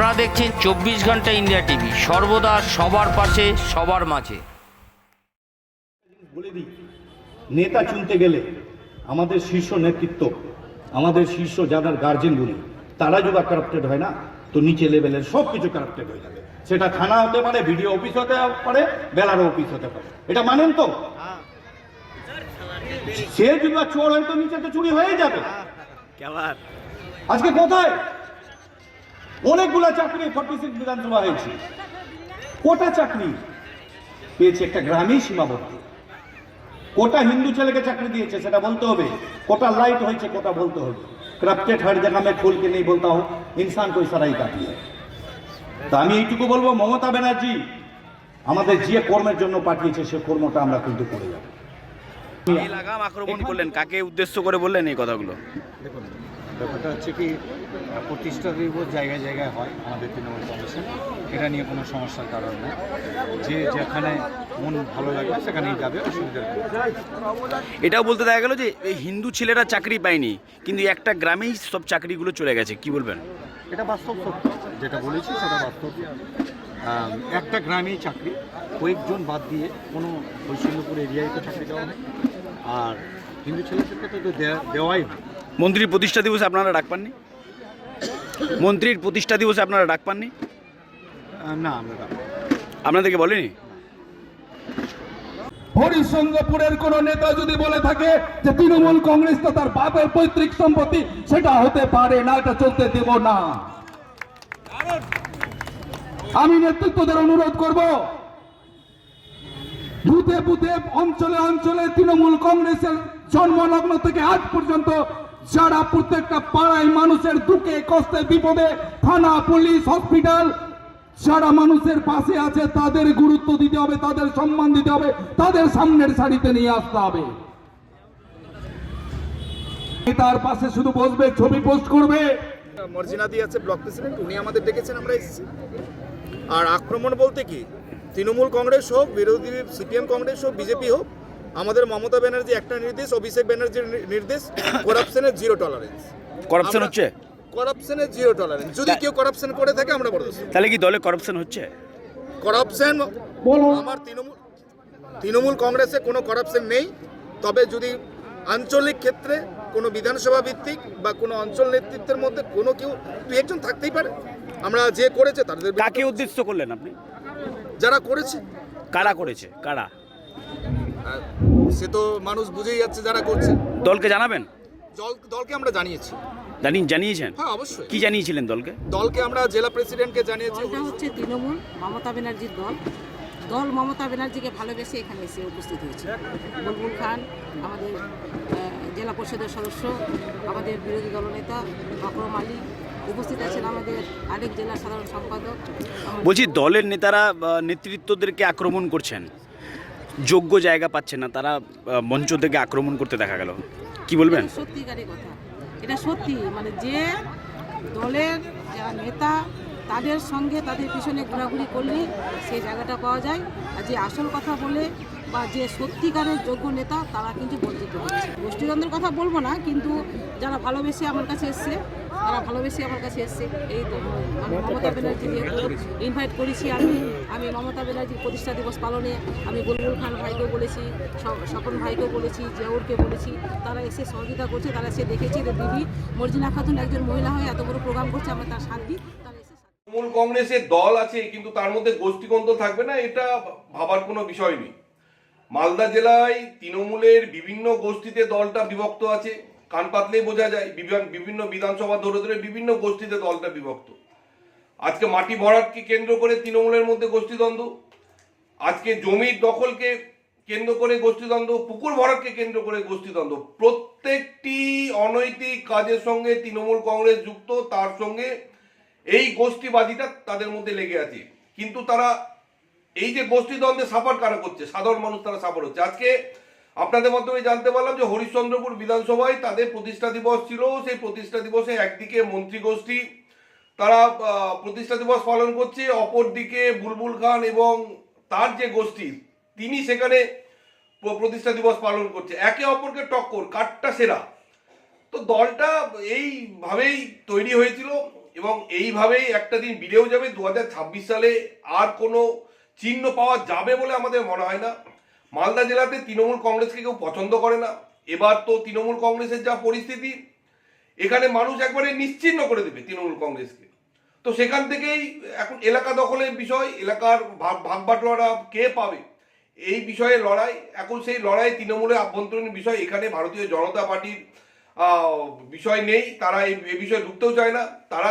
আপনারা দেখছেন চব্বিশ ঘণ্টা ইন্ডিয়া টিভি। সর্বদা সবার পাশে সবার মাঝে। বলে দিই নেতা চুনতে গেলে আমাদের শীর্ষ নেতৃত্ব আমাদের শীর্ষ যাদের গার্জেনগুলি তারা যদি কারাপ্টেড হয় না তো নিচে লেভেলের সব কিছু কারাপ্টেড হয়ে যাবে। সেটা থানা হতে পারে ভিডিও অফিস হতে পারে বেলারও অফিস হতে পারে। এটা মানেন তো? সে যদি চোর হয় তো নিচে তো চুরি হয়ে যাবে। আজকে কোথায়? অনেকগুলো চাকরি ফর্টি সিক্স বিধানসভা হয়েছে। কোটা চাকরি পেয়েছে একটা গ্রামেই সীমাবদ্ধ। কোটা হিন্দু ছেলেকে চাকরি দিয়েছে সেটা বলতে হবে। কোটা লাইট হয়েছে কোটা বলতে হবে। ক্রাফটেড হার জায়গা মে ফুলকে নেই বলতে হোক ইনসান কই সারাই কাটি তা আমি এইটুকু বলব মমতা ব্যানার্জি আমাদের যে কর্মের জন্য পাঠিয়েছে সে কর্মটা আমরা কিন্তু করে যাব। লাগাম আক্রমণ করলেন কাকে উদ্দেশ্য করে বললেন এই কথাগুলো? ব্যাপারটা হচ্ছে কি প্রতিষ্ঠা দিবস জায়গায় জায়গায় হয় আমাদের তৃণমূল কংগ্রেসে এটা নিয়ে কোনো সমস্যার কারণ নেই। যে যেখানে মন ভালো লাগবে সেখানেই যাবে অসুবিধার কিছু এটাও বলতে দেখা গেল যে এই হিন্দু ছেলেরা চাকরি পায়নি কিন্তু একটা গ্রামেই সব চাকরিগুলো চলে গেছে কি বলবেন? এটা বাস্তব সত্য যেটা বলেছি সেটা বাস্তব। একটা গ্রামেই চাকরি কয়েকজন বাদ দিয়ে কোনো বৈষম্যপুর এরিয়ায় তো চাকরি দেওয়া নেই আর হিন্দু ছেলেদেরকে তো দেওয়াই হয়। মন্ত্রীর প্রতিষ্ঠা দিবসে আপনারা ডাক পাননি? মন্ত্রীর প্রতিষ্ঠা দিবসে আপনারা ডাক পাননি? না আমরা আপনাদেরকে বলেনি? হরিশঙ্গপুরের কোন নেতা যদি বলে থাকে যে তৃণমূল কংগ্রেস তো তার বাপের পৈতৃক সম্পত্তি সেটা হতে পারে না এটা চলতে দেব না। আমি নেতৃত্বদের অনুরোধ করব বুথে বুথে অঞ্চলে অঞ্চলে তৃণমূল কংগ্রেসের জন্মলগ্ন থেকে আজ পর্যন্ত যারা প্রত্যেকটা পাড়ায় মানুষের দুঃখে, কষ্টে, বিপদে, থানা, পুলিশ, হসপিটাল, যারা মানুষের পাশে আছে, তাদের গুরুত্ব দিতে হবে, তাদের সম্মান দিতে হবে, তাদের সামনের সারিতে নিয়ে আসতে হবে। তার পাশে শুধু বসবে, ছবি পোস্ট করবে। মর্জিনাদি আছে ব্লক প্রেসিডেন্ট, উনি আমাদের ডেকেছেন, আমরা এসেছি। আর আক্রমণ বলতে কি, তৃণমূল কংগ্রেস হোক, বিরোধী সিপিএম কংগ্রেস হোক, বিজেপি হোক আমাদের মমতা ব্যানার্জি একটা নির্দেশ অভিষেক ব্যানার্জির নির্দেশ করাপশনের জিরো টলারেন্স করাপশন হচ্ছে? করাপশনের জিরো টলারেন্স যদি কেউ করাপশন করে থাকে আমরা বরদাস্ত। তাহলে কি দলে করাপশন হচ্ছে? করাপশন আমার তৃণমূল তৃণমূল কংগ্রেসে কোনো করাপশন নেই। তবে যদি আঞ্চলিক ক্ষেত্রে কোনো বিধানসভা ভিত্তিক বা কোনো অঞ্চল নেতৃত্বের মধ্যে কোনো কেউ দু একজন থাকতেই পারে। আমরা যে করেছে তাদের কাকে উদ্দেশ্য করলেন আপনি? যারা করেছে। কারা করেছে? কারা? সে তো মানুষ বুঝেই যাচ্ছে যারা করছে। দলকে জানাবেন? দল দলকে আমরা জানিয়েছি। জানি জানিয়েছেন? হ্যাঁ অবশ্যই। কি জানিয়েছিলেন দলকে? দলকে আমরা জেলা প্রেসিডেন্টকে জানিয়েছি। দলটা হচ্ছে তৃণমূল মমতা ব্যানার্জির দল। দল মমতা ব্যানার্জিকে ভালোবেসে এখানে এসে উপস্থিত হয়েছে। বুলবুল খান আমাদের জেলা পরিষদের সদস্য আমাদের বিরোধী দলনেতা আকরম আলী উপস্থিত আছেন আমাদের আরেক জেলা সাধারণ সম্পাদক। বলছি দলের নেতারা নেতৃত্বদেরকে আক্রমণ করছেন। যোগ্য জায়গা পাচ্ছে না, তারা মঞ্চ থেকে আক্রমণ করতে দেখা গেল। কি বলবেন? সত্যিকারের কথা। এটা সত্যি মানে যে দলের যারা নেতা, তাদের সঙ্গে তাদের পিছনে ঘোরাঘুরি করলে সেই জায়গাটা পাওয়া যায়। আর যে আসল কথা বলে বা যে সত্যিকারের যোগ্য নেতা, তারা কিন্তু বঞ্চিত হচ্ছে। গোষ্ঠীদ্বন্দ্বের কথা বলব না, কিন্তু যারা ভালোবেসে আমার কাছে এসছে তারা ভালোবেসে আমার কাছে এসছে। এই তো, মানে মমতা ব্যানার্জি ইনভাইট করেছি। আমি আমি মমতা ব্যানার্জির প্রতিষ্ঠা দিবস পালনে আমি বুলবুল খান ভাইকেও বলেছি স্বপন ভাইকেও বলেছি জিয়াউরকে বলেছি তারা এসে সহযোগিতা করছে তারা এসে দেখেছে যে দিদি মর্জিনা খাতুন একজন মহিলা হয়ে এত বড় প্রোগ্রাম করছে আমরা তার শান্তি শান্তি- তৃণমূল কংগ্রেসের দল আছে কিন্তু তার মধ্যে গোষ্ঠীকন্দ থাকবে না এটা ভাবার কোনো বিষয় নেই। মালদা জেলায় তৃণমূলের বিভিন্ন গোষ্ঠীতে দলটা বিভক্ত আছে। কান পাতলেই বোঝা যায় বিভিন- বিভিন্ন বিধানসভা ধরে ধরে বিভিন্ন গোষ্ঠীতে দলটা বিভক্ত। আজকে মাটি ভরাটকে কেন্দ্র করে তৃণমূলের মধ্যে গোষ্ঠীদ্বন্দ্ব। আজকে জমির দখলকে কেন্দ্র করে গোষ্ঠীদ্বন্দ্ব, পুকুর ভরাটকে কেন্দ্র করে গোষ্ঠীদ্বন্দ্ব। প্রত্যেকটি অনৈতিক কাজের সঙ্গে তৃণমূল কংগ্রেস যুক্ত, তার সঙ্গে এই গোষ্ঠীবাদীটা তাদের মধ্যে লেগে আছে। কিন্তু তারা এই যে গোষ্ঠীদ্বন্দ্বে সাফার কারা করছে? সাধারণ মানুষ তারা সাফার হচ্ছে। আজকে আপনাদের মাধ্যমে জানতে পারলাম যে হরিশ্চন্দ্রপুর বিধানসভায় তাদের প্রতিষ্ঠা দিবস ছিল। সেই প্রতিষ্ঠা দিবসে একদিকে মন্ত্রী গোষ্ঠী, তারা প্রতিষ্ঠা দিবস পালন করছে। অপরদিকে বুলবুল খান এবং তার যে গোষ্ঠী, তিনি সেখানে প্রতিষ্ঠা দিবস পালন করছে। একে অপরকে টক্কর, কাঠটা সেরা। তো দলটা এইভাবেই তৈরি হয়েছিল এবং এইভাবেই একটা দিন বেড়েও যাবে। দু হাজার ছাব্বিশ সালে আর কোনো চিহ্ন পাওয়া যাবে বলে আমাদের মনে হয় না। মালদা জেলাতে তৃণমূল কংগ্রেসকে কেউ পছন্দ করে না। এবার তো তৃণমূল কংগ্রেসের যা পরিস্থিতি, এখানে মানুষ একবারে নিশ্চিহ্ন করে দেবে তৃণমূল কংগ্রেসকে। তো সেখান থেকেই এখন এলাকা দখলের বিষয়, এলাকার ভাগ বাটোয়ারা কে পাবে? এই বিষয়ে লড়াই, এখন সেই লড়াই তৃণমূলের আভ্যন্তরীণ বিষয়, এখানে ভারতীয় জনতা পার্টির বিষয় নেই, তারা এই বিষয়ে ঢুকতেও চায় না, তারা